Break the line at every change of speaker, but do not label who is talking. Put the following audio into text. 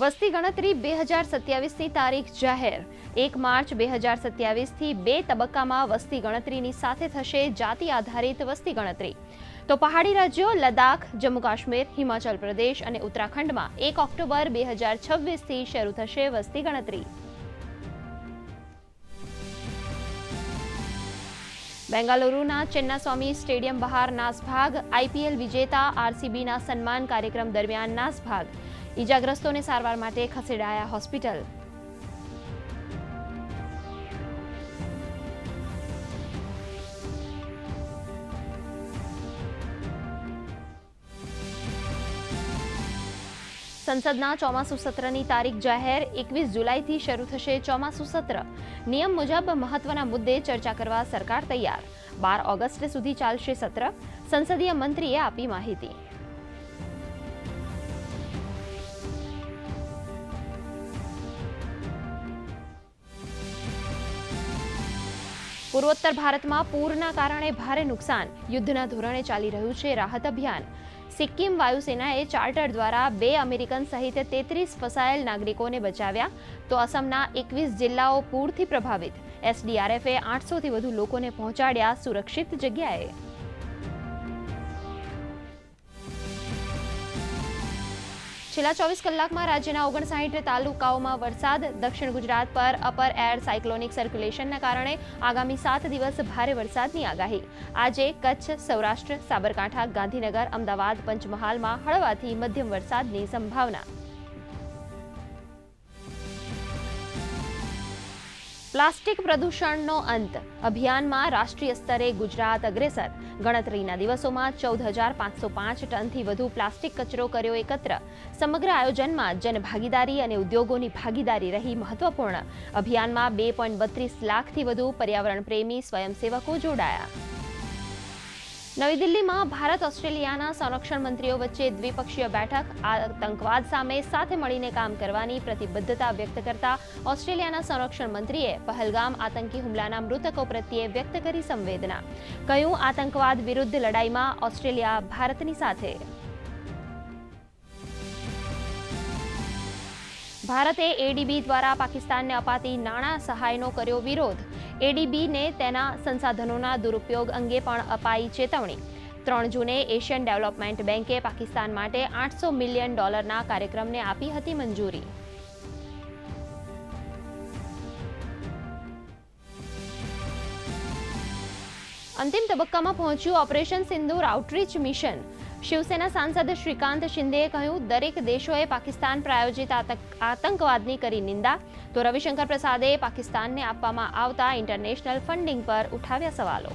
વસ્તી ગણતરી બે હજાર સત્યાવીસની તારીખ જાહેર. એક માર્ચ બે હજાર સત્યાવીસથી બે તબક્કામાં વસ્તી ગણતરીની સાથે થશે જાતિ આધારિત વસ્તી ગણતરી. તો પહાડી રાજ્યો લદ્દાખ, જમ્મુ કાશ્મીર, હિમાચલ પ્રદેશ અને ઉત્તરાખંડમાં એક ઓક્ટોબર બે હજાર છવ્વીસથી શરૂ થશે વસ્તી ગણતરી. બેંગાલુરુના ચેન્નાસ્વામી સ્ટેડિયમ બહાર નાસભાગ, આઈપીએલ વિજેતા, આરસીબીના સન્માન કાર્યક્રમ દરમિયાન નાસભાગ. ઈજાગ્રસ્તોને સારવાર માટે ખસેડાયા હોસ્પિટલ. સંસદના ચોમાસુ સત્રની તારીખ જાહેર એકવીસ જુલાઈથી શરૂ થશે ચોમાસુ સત્ર. નિયમ મુજબ મહત્વના મુદ્દે ચર્ચા કરવા સરકાર તૈયાર. બાર ઓગસ્ટ સુધી ચાલશે સત્ર. સંસદીય મંત્રીએ આપી માહિતી. પૂર્વોત્તર ભારતમાં પૂરના કારણે ભારે નુકસાન. યુદ્ધના ધોરણે ચાલી રહ્યું છે રાહત અભિયાન. સિક્કિમ વાયુસેનાએ ચાર્ટર દ્વારા બે અમેરિકન સહિત તેત્રીસ ફસાયેલ નાગરિકોને બચાવ્યા. તો અસમના એકવીસ જિલ્લાઓ પૂરથી પ્રભાવિત. એસડીઆરએફે આઠસોથી વધુ લોકોને પહોંચાડ્યા સુરક્ષિત જગ્યાએ. છેલ્લા ચોવીસ કલાકમાં રાજ્યના ઓગણસાઠ તાલુકાઓમાં વરસાદ, દક્ષિણ ગુજરાત પર અપર એર સાયક્લોનિક સર્ક્યુલેશનના કારણે આગામી સાત દિવસ ભારે વરસાદની આગાહી. આજે કચ્છ, સૌરાષ્ટ્ર, સાબરકાંઠા, ગાંધીનગર, અમદાવાદ, પંચમહાલમાં હળવાથી મધ્યમ વરસાદની સંભાવના. પ્લાસ્ટિક પ્રદૂષણનો અંત. અભિયાનમાં રાષ્ટ્રીય સ્તરે ગુજરાત અગ્રેસર. ગણતરીના દિવસોમાં ચૌદ હજાર પાંચસો પાંચ ટનથી વધુ પ્લાસ્ટિક કચરો કર્યો એકત્ર. સમગ્ર આયોજનમાં જનભાગીદારી અને ઉદ્યોગોની ભાગીદારી રહી મહત્વપૂર્ણ. અભિયાનમાં બે પોઈન્ટ બત્રીસ લાખથી વધુ પર્યાવરણ પ્રેમી સ્વયંસેવકો જોડાયા. નવી દિલ્હીમાં ભારત ઓસ્ટ્રેલિયાના સંરક્ષણ મંત્રીઓ વચ્ચે દ્વિપક્ષીય બેઠક, આતંકવાદ સામે સાથે મળીને કામ કરવાની પ્રતિબદ્ધતા વ્યક્ત કરતા ઓસ્ટ્રેલિયાના સંરક્ષણ મંત્રીએ પહલગામ આતંકી હુમલાના મૃતકો પ્રત્યે વ્યક્ત કરી સંવેદના. કહ્યું, આતંકવાદ વિરુદ્ધ લડાઈમાં ઓસ્ટ્રેલિયા ભારતની સાથે. ભારતે એડીબી દ્વારા પાકિસ્તાનને અપાતી નાણાં સહાયનો કર્યો વિરોધ. એડીબીને તેના સંસાધનોના દુરુપયોગ અંગે પણ અપાઈ ચેતવણી. ત્રણ જૂને એશિયન ડેવલપમેન્ટ બેંકે પાકિસ્તાન માટે આઠસો મિલિયન ડોલરના કાર્યક્રમને આપી હતી મંજૂરી. અંતિમ તબક્કામાં પહોંચ્યું ઓપરેશન સિંદૂર આઉટરીચ મિશન. શિવસેના સાંસદ શ્રીકાંત શિંદેએ કહ્યું, દરેક દેશોએ પાકિસ્તાન પ્રાયોજિત આતંકવાદની કરી નિંદા. તો રવિશંકર પ્રસાદે પાકિસ્તાનને આપવામાં આવતા ઇન્ટરનેશનલ ફંડિંગ પર ઉઠાવ્યા સવાલો.